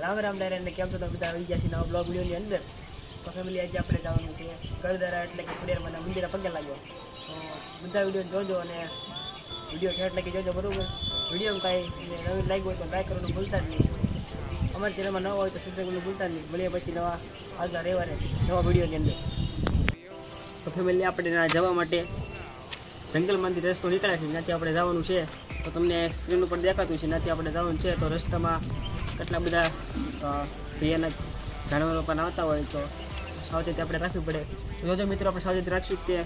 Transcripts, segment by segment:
રામ રામ ડાયરા ને કેમ તો બધા? આવી ગયા છે નવા બ્લોગ વિડીયોની અંદર. તો ફેમિલી આજે આપણે જવાનું છે ગળદરા એટલે કે ખુડિયારમાં મંદિરે પગે લાગ્યો. તો બધા વીડિયો જોજો અને વીડિયો ઠેઠ કે જોજો બરાબર. વીડિયો કાંઈ નવીન લાગ્યું હોય તો લાઈક કરવાનું ભૂલતા જ નહીં. અમારા ચેનલમાં નવા હોય તો સબસ્ક્રાઈબ કરવાનું ભૂલતા જ નહીં. મળીએ પછી નવા આવતા રવિવારે નવા વિડીયોની અંદર. તો ફેમિલી આપણે જવા માટે જંગલમાંથી રસ્તો નીકળ્યા છે. ત્યાંથી આપણે જવાનું છે. તો તમને સ્ક્રીન ઉપર દેખાતું છે ત્યાંથી આપણે જવાનું છે. તો રસ્તામાં કેટલા બધા અ, ભૈયાના જાનવરો પણ આવતા હોય તો સાવચેતી આપણે રાખવી પડે. જો જો મિત્રો આપણે સાવચેતી રાખશું તે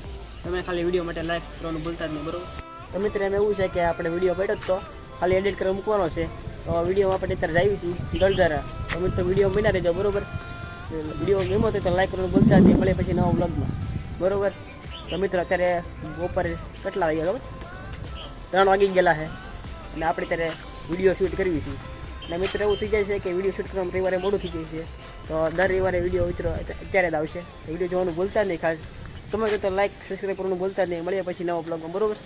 તમે ખાલી વીડિયો માટે લાઈક કરવાનું ભૂલતા જ નહીં બરોબર? તો મિત્ર એમ એવું છે કે આપણે વીડિયો પડ્યો તો ખાલી એડિટ કરવા મૂકવાનો છે. તો વીડિયો આપણે અત્યારે જાવી છીએ ગળધારા તો મિત્રો વીડિયો બન્યા રહેજો બરોબર? વીડિયો હોય તો લાઈક કરવાનું ભૂલતા જ નહીં મળે પછી નવા બ્લોગમાં બરોબર? તો મિત્રો અત્યારે બપોરે કેટલા વાગ્યા ખબર ત્રણ વાગી ગયેલા છે. અને આપણે ત્યારે વીડિયો શૂટ કરવી છે. અને મિત્રો એવું થઈ જાય છે કે વીડિયો શૂટ કરવામાં રવિવારે મોડું થઈ જાય છે. તો દર રવિવારે વીડિયો મિત્રો અત્યારે જ આવશે. વીડિયો જોવાનું ભૂલતા નહીં ખાસ. તમે તો લાઇક સબસ્ક્રાઈબ કરવાનું ભૂલતા નહીં. મળીએ પછી નવા બ્લોગમાં બરોબર?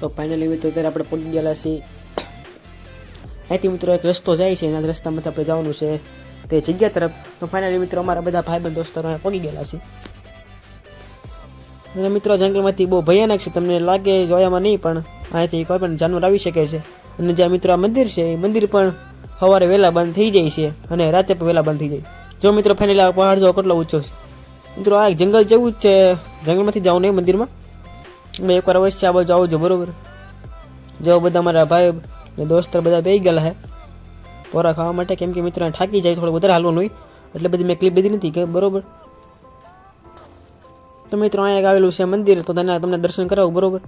તો ફાઇનલી મિત્રો અત્યારે આપણે પહોંચી ગયેલા છીએ. અહીંથી મિત્રો એક રસ્તો જાય છે. એના રસ્તામાંથી આપણે જવાનું છે તે જગ્યા તરફ. તો ફાઇનલી મિત્રો અમારા બધા ભાઈબંધ દોસ્તો પહોંચી ગયેલા છે અને મિત્રો, જંગલમાંથી બહુ ભયાનક છે. તમને લાગે જોયામાં નહીં, પણ અહીંથી કોઈ પણ જાનવર આવી શકે છે. અને જ્યાં મિત્રો આ મંદિર છે, એ મંદિર પણ સવારે વહેલા બંધ થઈ જાય છે અને રાતે પણ વહેલા બંધ થઈ જાય. જો મિત્રો, ફાઇનલી પહાડ જો કેટલો ઊંચો છે. મિત્રો, આ જંગલ જેવું જ છે. જંગલમાંથી જાઉં નહીં મંદિરમાં. મેં એકવાર અવશ્ય આ બાજુ આવજો, બરોબર? જો બધા મારા ભાઈ ને દોસ્તર બધા બે ગયેલા હે. પોરા ખાવા માટે કેમ કે મિત્રો થાકી જાય થોડું વધારે હાલવાનું હોય. એટલે બધી મેં ક્લિપ બધી નથી, કે બરોબર? તો મિત્રો અહીંયા એક આવેલું છે મંદિર, તો તેના તમને દર્શન કરાવું, બરોબર?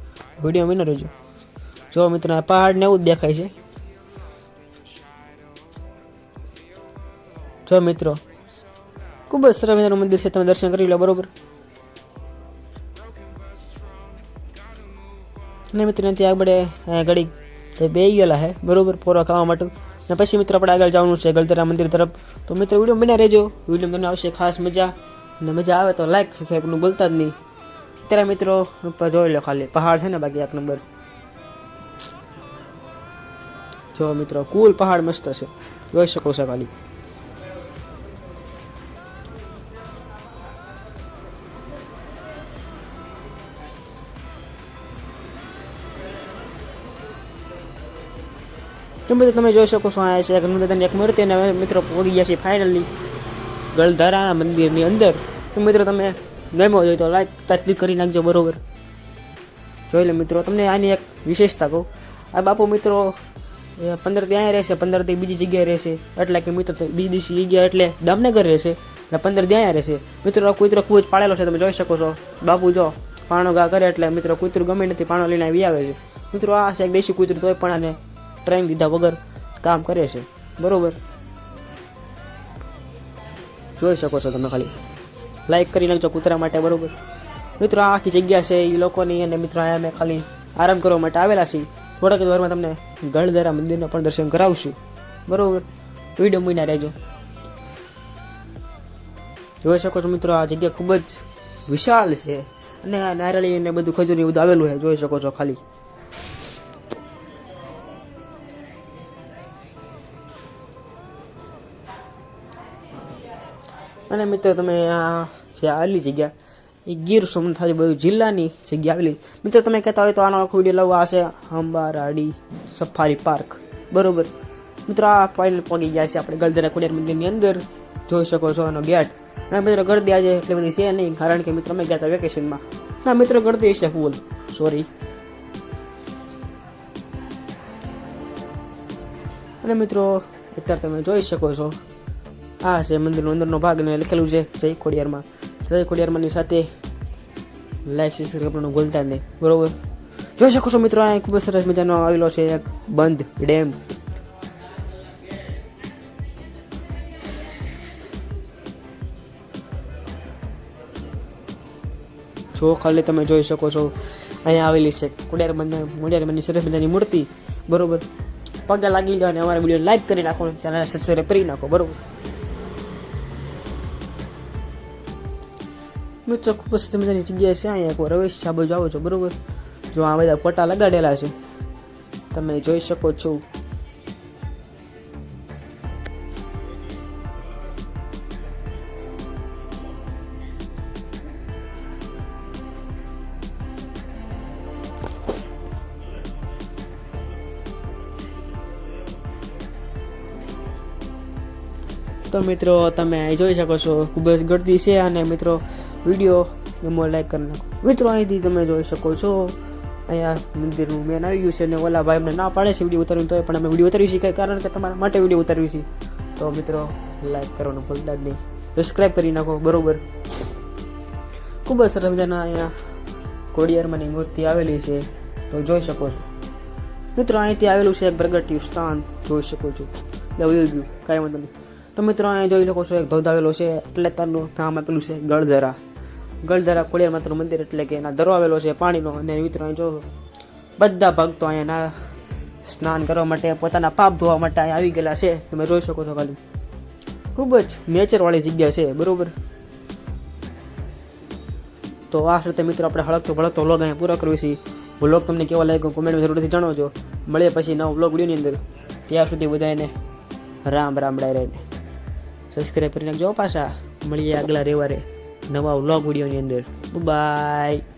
વીડિયો વિનો રહેજો. જો મિત્રો પહાડ ને એવું જ દેખાય છે. જો મિત્રો, ખૂબ જ સરસ મજાનું મંદિર છે, તમે દર્શન કરી લો, બરોબર? અને મિત્રો, ત્યાંથી આગળ ઘડી બે ગયેલા હે, બરોબર પોરા ખાવા માટે. અને પછી મિત્રો, આપણે આગળ જવાનું છે ગલતરા મંદિર તરફ. તો મિત્રો, વીડિયો બન્યા રહેજો. વીડિયો તમને આવશે ખાસ મજા. અને મજા આવે તો લાઈક સબસ્ક્રાઈબનું બોલતા જ નહીં. અત્યારે મિત્રો, ઉપર જોઈ લો ખાલી. પહાડ છે ને બાકી એક નંબર. જો મિત્રો કુલ પહાડ મસ્ત છે. જોઈ શકો છો ખાલી. તો તમે જોઈ શકો છો, આ છે એક હનુમાન એક મૂર્તિ અને મિત્રો પહોંચી ગયા છે ફાઇનલી ગળધારા મંદિરની અંદર. તો મિત્રો તમે ગમ્યો હોય તો લાઈક તાત્કાલિક કરી નાખજો બરોબર. જોઈ લે મિત્રો, તમને આની એક વિશેષતા કહું. આ બાપુ મિત્રો પંદર ત્યાં રહેશે પંદરથી બીજી જગ્યાએ રહેશે. એટલે કે મિત્રો બીજી દિવસે જગ્યા એટલે દામનગર રહેશે. અને પંદર ત્યાં રહેશે. મિત્રો કૂતરો ખૂબ જ પાળેલો છે, તમે જોઈ શકો છો. બાપુ જો પાણો ગા કરે એટલે મિત્રો કૂતરું ગમે નથી, પાણો લઈને આવી આવે છે. મિત્રો, આ છે એક દેશી કૂતરું, તોય પણ આને ટ્રેન દીધા વગર કામ કરે છે. બરોબર. જોઈ શકો છો તમે ખાલી. લાઈક કરી નાખજો કૂતરા માટે, બરાબર? મિત્રો, આ આખી જગ્યા છે એ લોકોની અને મિત્રો, અહીંયા અમે ખાલી આરામ કરવા માટે આવેલા છીએ. થોડાક વારમાં તમને ગળધરા મંદિરના પણ દર્શન કરાવશું. બરાબર? વીડિયો મૂકીને રહેજો. જોઈ શકો છો મિત્રો, આ જગ્યા ખૂબ જ વિશાળ છે. અને આ નારળી ને બધું ખજૂર બધું આવેલું છે. જોઈ શકો છો ખાલી. અને મિત્રો તમે આ જે આવેલી જગ્યા, એ ગીર સોમનાથ આજુબાજુ જિલ્લાની જગ્યા આવેલી. મિત્રો તમે કહેતા હોય તો આનો આખો વીડિયો લાવવા હશે અંબારાડી સફારી પાર્ક. બરોબર. મિત્રો આ ફાઇનલ પહોંચી ગયા છે આપણે ગળદરા કુડિયાર મંદિરની અંદર. જોઈ શકો છો આનો ગેટ. અને મિત્રો ગળદી આજે એટલી બધી છે નહીં, કારણ કે મિત્રો અમે ગયા હતા વેકેશનમાં. ના, મિત્રો ગળદી છે ફૂલ સોરી અને મિત્રો, અત્યારે તમે જોઈ શકો છો આ છે મંદિરનો અંદરનો ભાગ ને લખેલું છે જય ખોડિયારમાં. જય ખોડિયારમાંની સાથે લાઈક સબસ્ક્રાઈબ કરવાનું ભૂલતા નહીં. બરોબર? જોઈ શકો છો મિત્રો, આ ખૂબ જ સરસ મજાનો આવેલો છે એક બંધ ડેમ. જો ખાલી તમે જોઈ શકો છો, અહીંયા આવેલી છે કુડિયાર બંધ ખોડિયારમાંની સરસ મજાની મૂર્તિ. બરોબર? પગે લાગી લો અને અમારા વીડિયો લાઈક કરી નાખો ચેનલ સબસ્ક્રાઈબ કરી નાખો. બરોબર? મિત્રો ખૂબ જ મજાની જગ્યા છે, અહીંયા એકવાર રવેશ આ બાજુ છો, બરોબર? જો આ બધા પટ્ટા લગાડેલા છે, તમે જોઈ શકો છો. તો મિત્રો, તમે જોઈ શકો છો, ખૂબ જ ગળતી છે અને મિત્રો વીડિયો ગમો લાઈક કરી નાખો. મિત્રો, અહીંથી તમે જોઈ શકો છો, અહીંયા મંદિરનું મેન આવી ગયું છે અને ઓલા ભાઈ અમને ના પાડે છે વીડિયો ઉતારવી તો પણ અમે વીડિયો ઉતારવી છીએ, કારણ કે તમારા માટે વીડિયો ઉતારવી છે. તો મિત્રો લાઈક કરવાનું ભૂલતા જ નહીં. સબસ્ક્રાઈબ કરી નાખો, બરોબર. ખૂબ જ સરસ મજાના અહીંયા કોડિયારમાંની મૂર્તિ આવેલી છે, તો જોઈ શકો છો. મિત્રો, અહીંથી આવેલું છે એક પ્રગટ્યું સ્થાન, જોઈ શકો છો. એટલે ગયું, કાંઈ વાંધો નહીં. તો મિત્રો, અહીંયા જોઈ શકો છો, એક ધોધ આવેલો છે, એટલે તારનું નામ આપેલું છે ગળધરા. ગળધરા ખોડિયાર માતાનું મંદિર એટલે કે એના દરો આવેલો છે, પાણીનો અને મિત્રો અહીં જો બધા ભક્તો અહીંયા સ્નાન કરવા માટે, પોતાના પાપ ધોવા માટે અહીંયા આવી ગયેલા છે. તમે જોઈ શકો છો ખાલી. ખૂબ જ નેચરવાળી જગ્યા છે, બરોબર? તો આ સાથે મિત્રો આપણે હળકતો ભળકતો વ્લોગ અહીંયા પૂરો કરવી છીએ વ્લોગ તમને કેવો લાગ્યો કોમેન્ટમાં જરૂરથી જણાવજો. મળીએ પછી નવો વ્લોગ વિડીયોની અંદર. ત્યાં સુધી બધાને રામ રામ ડાયરેક્ટ. સબસ્ક્રાઈબ કરી નાખજો પાછા. મળીએ આગલા રવિવારે. નવા વ્લોગ વિડીયોની અંદર. બાય